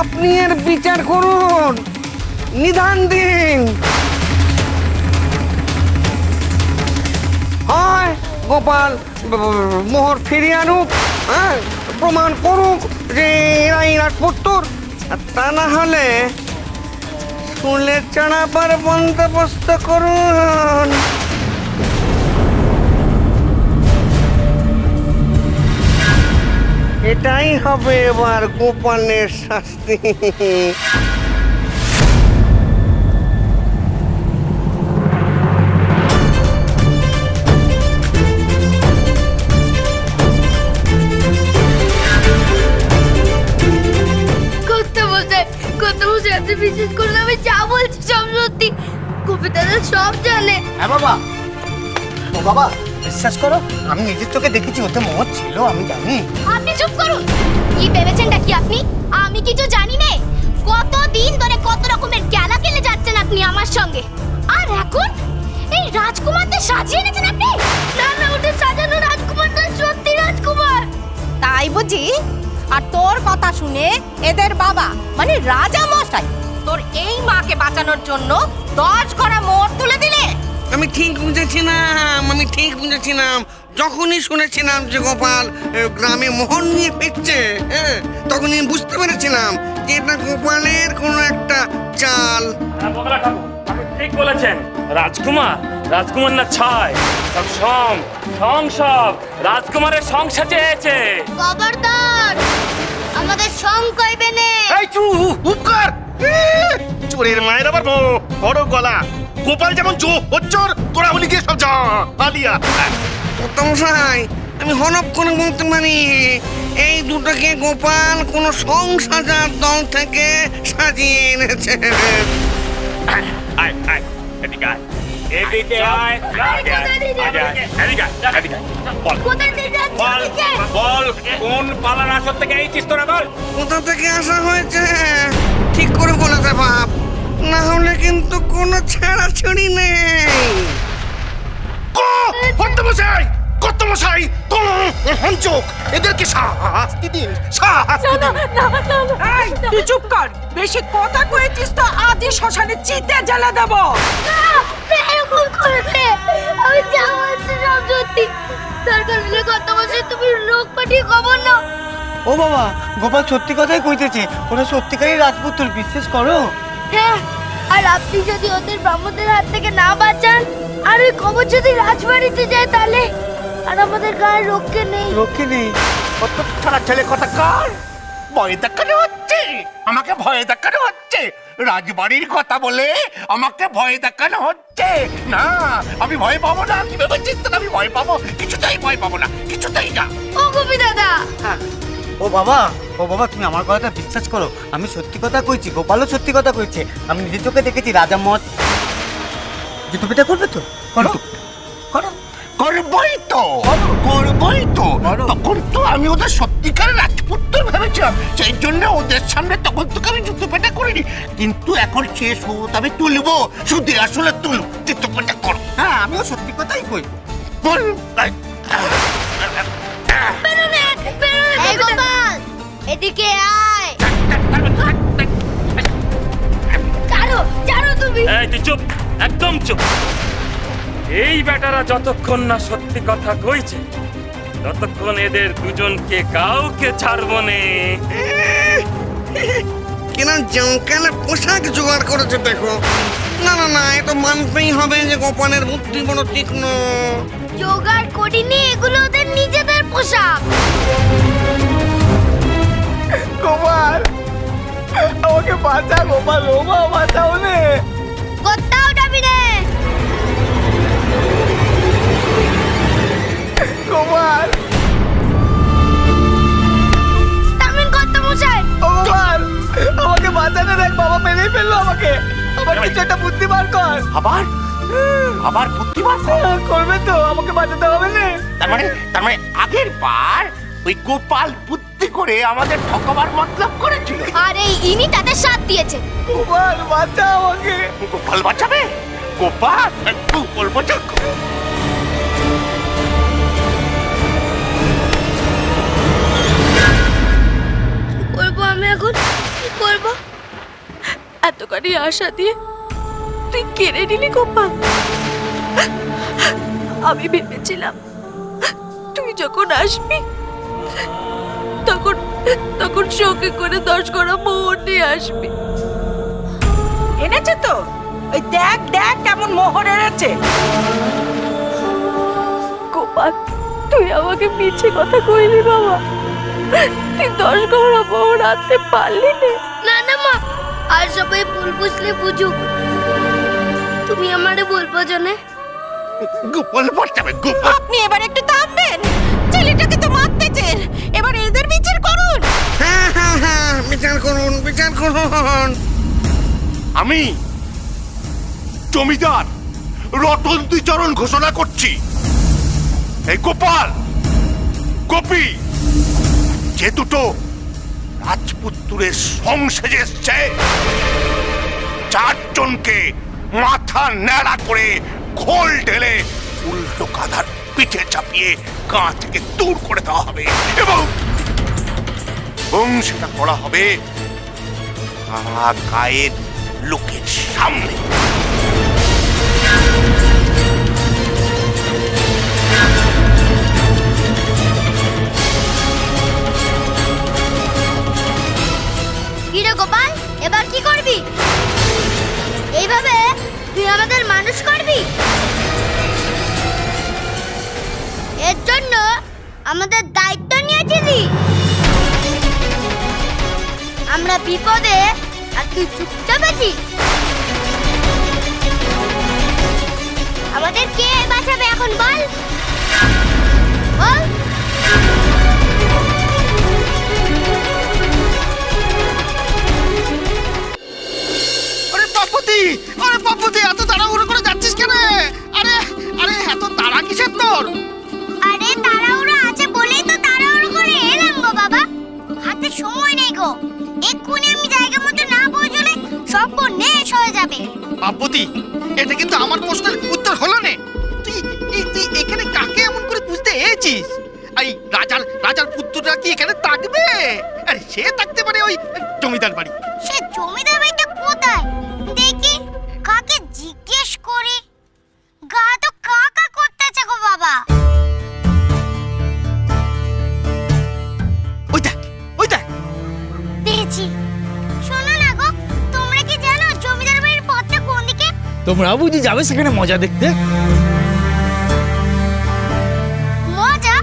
আপনি এর বিচার করুন। নিধান দিন। হয়, গোপাল, মোহর ফিরিয়ে আনুক হ্যাঁ প্রমাণ করুক যে এরাই রাজপুত্র আর তা না হলে শুনলে চাড়াবার বন্দোবস্ত করুন। এটাই হবে এবার গোপালের শাস্তি। বিশ্বাস করুন আমি যা বলছি সব সত্যি। কবিতাটা সব জানে। হ্যাঁ বাবা। ও বাবা বিশ্বাস করো আমি নিজের চোখে দেখেছি ওতে মত ছিল আমি জানি। আপনি চুপ করুন। কি ভেবেছেনটা কি আপনি? আমি কিছু জানি না। কত দিন ধরে কত রকমের খেলা খেলে যাচ্ছেন আপনি আমার সঙ্গে? আর এখন? এই রাজকুমারদের সাজিয়ে এনেছেন আপনি? না না ওটা সাজানো রাজকুমারটা সত্যি রাজকুমার। তাই বুঝি? আর তোর কথা শুনে এদের বাবা মানে রাজা মশাই তোর এই মাকে বাঁচানোর জন্য দশ করা মোড় তুলে দিলে আমি ঠিক বুঝেছিলাম আমি ঠিক বুঝেছিলাম। যখনই শুনেছিলাম যে গোপাল গ্রামে মোহন নিয়ে ফিরছে হ্যাঁ তখনই বুঝতে পেরেছিলাম যে এটা গোপালের কোনো একটা চাল। হ্যাঁ, ঠিক বলেছেন। রাজকুমার রাজকুমার না ছাই সব সং সং সব রাজকুমারের সং সাজিয়েছে খবরদার আমাদের সং কইবে নে। এই চু উপকার চোরের মায়ের আবার বড় গলা। গোপাল যেমন চো হচ্চর তোরা হলি গিয়ে সব যা আলিয়া উত্তম সাই আমি হনপ করে বলতে পারি এই দুটোকে গোপাল কোনো সংসাজার দল থেকে সাজিয়ে এনেছে। আয় আয় এদিকে আয়। এদিকে আয়। বল। কোন পালার আসর থেকে বল। কোথা থেকে আসা হয়েছে? ঠিক করে বলেছে বাপ। কোনো ছাড়াছড়ি নেই। কত মশাই কত মশাই তোম হঞ্চক এদেরকে শাস্তি দিন শাস্তি দিন। তুই চুপ কর বেশি কথা কয়েছিস তো আজই শ্মশানে চিতে জ্বালা দেব। এরকম করে আমি যা বলছি সব সত্যি দরকার হলে কত তুমি লোক পাঠিয়ে খবর নাও। ও বাবা গোপাল সত্যি কথাই কইতেছে ওরা সত্যিকারই রাজপুত্র বিশ্বাস করো? হ্যাঁ আর আপনি যদি ওদের ব্রাহ্মণদের হাত থেকে না বাঁচান আর ওই খবর যদি রাজবাড়িতে যায় তাহলে? আর আমাদের গায়ে রক্ষে নেই। রক্ষে নেই। কত ছাড়া ছেলে কথা কার? ভয় দেখানো হচ্ছে। আমাকে ভয় দেখানো হচ্ছে। রাজবাড়ির কথা বলে আমাকে ভয় দেখানো হচ্ছে। না আমি ভয় পাবো না। কি ভেবেছিস আমি ভয় পাবো। কিছুতেই ভয় পাবো না। কিছুতেই না। ও কবি দাদা। ও বাবা ও বাবা তুমি আমার কথাটা বিশ্বাস করো। আমি সত্যি কথা কইছি গোপালও সত্যি কথা কইছে। আমি নিজের চোখে দেখেছি রাজা মত জুতো পেটা করবে তো? করো। করো। করবই তো। করবই তো। তখন তো আমি ওদের সত্যিকার রাজপুত্র ভেবেছিলাম। সেই জন্য ওদের সামনে তখন তোকে আমি জুতুপেটা করিনি। কিন্তু এখন শেষ হোক আমি তুলবো। শুধু আসলে তুল জুতুপেটা করো। হ্যাঁ আমিও সত্যি কথাই কই। বল। এই গোপাল এদিকে আয়। ছাড়ো ছাড়ো তুমি। এই তুই চুপ একদম চুপ। এই বেটারা যতক্ষণ না সত্যি কথা কইছে ততক্ষণ এদের দুজনকে কাউকে ছাড়বো নে। কিনা জঙ্কালের পোশাক জোগাড় করেছে দেখো। না না না এ তো মানতেই হবে যে গোপালের বুদ্ধি বড় তীক্ষ্ণ। জোগাড় করিনি এগুলো ওদের নিজেদের পোশাক গোপাল আমাকে বাঁচা গোপাল ও মা বাঁচাও নে। কোথাও যাবি না? গোপাল তামিন কত মশাই ও গোপাল আমাকে বাঁচানে দেখ বাবা মেরেই ফেলল আমাকে। আমার কিছু একটা বুদ্ধি বার কর। আবার? আবার বুদ্ধিমান করবে তো আমাকে বাঁচাতে হবে না। তার মানে তার মানে আগের বার ওই গোপাল বুদ্ধি করে আমাদের ঠকাবার মতলব করেছিল। আর এই ইনি তাদের সাথ দিয়েছে। গোপাল বাঁচা আমাকে। গোপাল বাঁচাবে? গোপাল? গোপাল বাঁচাবে করব আমি এখন? কি করব? এই আশা দিয়ে তুই কেড়ে নিলি গোপাল আমি ভেবেছিলাম তুই যখন আসবি তখন তখন সঙ্গে করে দশ করা মোহর নিয়ে আসবি। এনেছে তো? ওই দেখ দেখ কেমন মোহর এনেছে। গোপাল তুই আমাকে মিছে কথা কইলি বাবা। তুই দশ গড়া মোহর আনতে পারলি না। না না মা আর সবাই ভুল বুঝলে বুঝুক। তুমি আমারে বলব জানে? গোপাল বাঁচাবে গোপাল। আপনি এবার একটু থামবেন। ছেলেটাকে তো মারতেছেন এবার এদের বিচার করুন। হ্যাঁ হ্যাঁ হ্যাঁ বিচার করুন বিচার করুন। আমি জমিদার রতন চরণ ঘোষণা করছি। এই গোপাল গোপী যে দুটো রাজপুত্রের সংসেজে এসছে চারজনকে মাথা ন্যাড়া করে খোল ঢেলে উল্টো কাঁধার পিঠে চাপিয়ে গা থেকে দূর করে দেওয়া হবে এবং সেটা করা হবে গায়ের লোকের সামনে। গোপাল, এবার কি করবি? আমাদের মানুষ করবি? এর জন্য আমাদের দায়িত্ব নিয়েছিলি। আমরা বিপদে আর তুই চুপচাপ আছিস। আমাদের কে বাঁচাবে? যাবে এটা কিন্তু আমার প্রশ্নের উত্তর হলো না। তুই তুই এখানে কাকে এমন করে বুঝতে এসেছিস? এই রাজার রাজার পুত্ররা কি এখানে থাকবে? আরে সে থাকতে পারে ওই জমিদার বাড়ি। সে জমিদার তোমরা বুঝি যাবে সেখানে মজা দেখতে? মজা?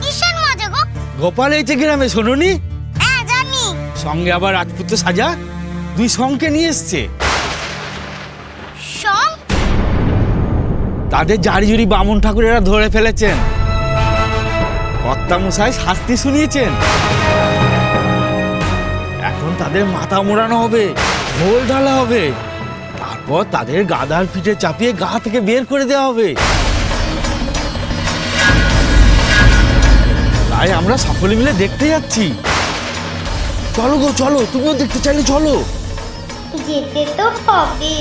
কিসের মজা গো? গোপাল এইছে গ্রামে শোনোনি? হ্যাঁ জানি। সঙ্গে আবার রাজপুত্র সাজা? দুই সঙ্গে নিয়ে এসছে। তাদের জারি জুরি বামুন ঠাকুরেরা ধরে ফেলেছেন। কর্তা মশাই শাস্তি শুনিয়েছেন। এখন তাদের মাথা মোড়ানো হবে ঢোল ঢালা হবে। তারপর তাদের গাদার পিঠে চাপিয়ে গা থেকে বের করে দেওয়া হবে। তাই আমরা সকলে মিলে দেখতে যাচ্ছি। চলো গো, চলো, তুমিও দেখতে চাইলে চলো। যেতে তো হবে।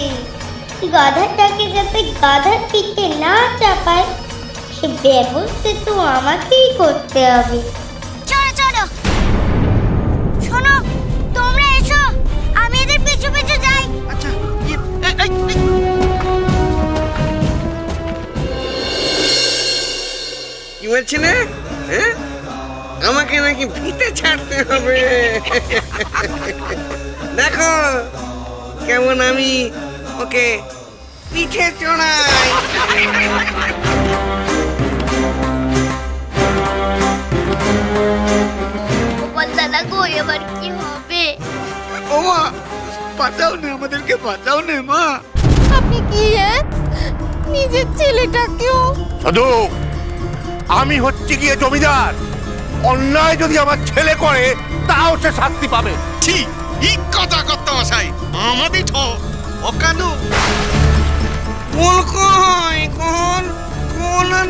গাধাটাকে যাতে গাধার পিঠে না চাপায়, সে ব্যবস্থা তো আমাকেই করতে হবে। কি বলছিলে হ্যাঁ? আমাকে নাকি ভিতে ছাড়তে হবে। দেখো কেমন আমি ওকে পিঠে চড়াই। গোপাল দাদা গো এবার কি হবে? ও মা বাঁচাও না আমাদেরকে বাঁচাও না মা। আপনি কি এ? নিজের ছেলেটাকেও সাধু আমি হচ্ছে গিয়ে জমিদার। অন্যায় যদি আমার ছেলে করে তাও সে শাস্তি পাবে। ছি ই কথা কর্তা মশাই আমাদের ঠ অকানু কোন কই কোন কোন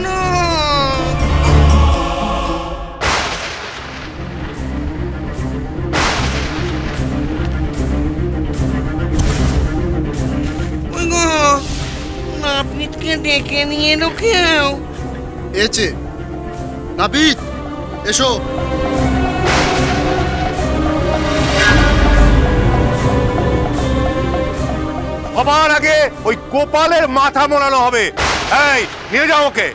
নাপিতকে ডেকে নিয়ে এলো কেউ? এছে নাবিদ এসো। সবার আগে ওই কোপালের মাথা মোড়ানো হবে। এই নিয়ে যাও ওকে।